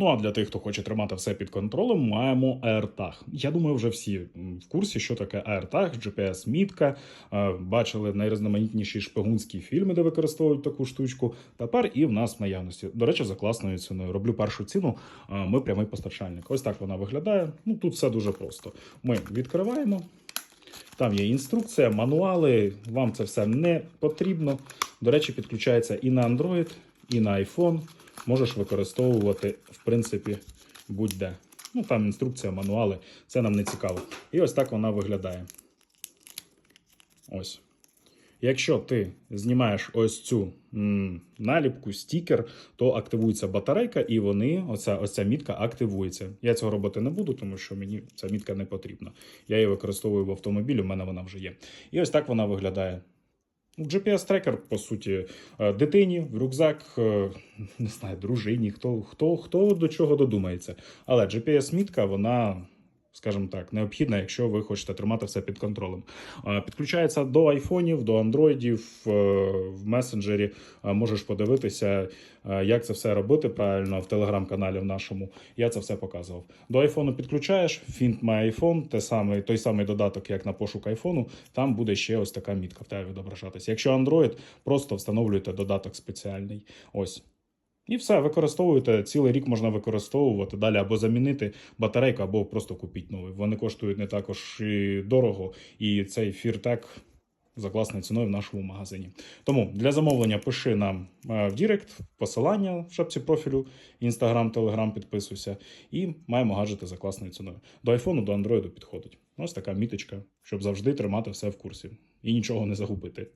Ну а для тих, хто хоче тримати все під контролем, маємо AirTag. Я думаю, вже всі в курсі, що таке AirTag, GPS-мітка. Е, Бачили найрізноманітніші шпигунські фільми, де використовують таку штучку. Тепер і в нас в наявності. До речі, за класною ціною. Роблю першу ціну. е, Ми прямий постачальник. Ось так вона виглядає. Ну тут все дуже просто. Ми відкриваємо. Там є інструкція, мануали. Вам це все не потрібно. До речі, підключається і на Android, і на iPhone. Можеш використовувати, в принципі, будь-де. Ну, там інструкція, мануали, це нам не цікаво. І ось так вона виглядає. Ось. Якщо ти знімаєш ось цю м, наліпку, стікер, то активується батарейка, і вони, оця, оця мітка активується. Я цього робити не буду, тому що мені ця мітка не потрібна. Я її використовую в автомобілі, у мене вона вже є. І ось так вона виглядає. GPS-трекер, по суті, е, дитині, в рюкзак, е, не знаю, дружині, хто, хто, хто до чого додумається. Але GPS-мітка, вона, скажімо так, необхідна, якщо ви хочете тримати все під контролем. Підключається до айфонів, до андроїдів, е, в месенджері. Можеш подивитися, е, як це все робити правильно в телеграм-каналі в нашому. Я це все показував. До айфону підключаєш, Find My iPhone, те саме, той самий додаток, як на пошук айфону, там буде ще ось така мітка в тебе відображатися. Якщо Android, просто встановлюєте додаток спеціальний. Ось. І все, використовуєте. Цілий рік можна використовувати далі або замінити батарейку, або просто купіть новий. Вони коштують не також і дорого, і цей фіртек за класною ціною в нашому магазині. Тому для замовлення пиши нам е, в Дірект, посилання в шапці профілю, Інстаграм, Телеграм, підписуйся, і маємо гаджети за класною ціною. До айфону, до андроїду підходить. Ось така міточка, щоб завжди тримати все в курсі і нічого не загубити.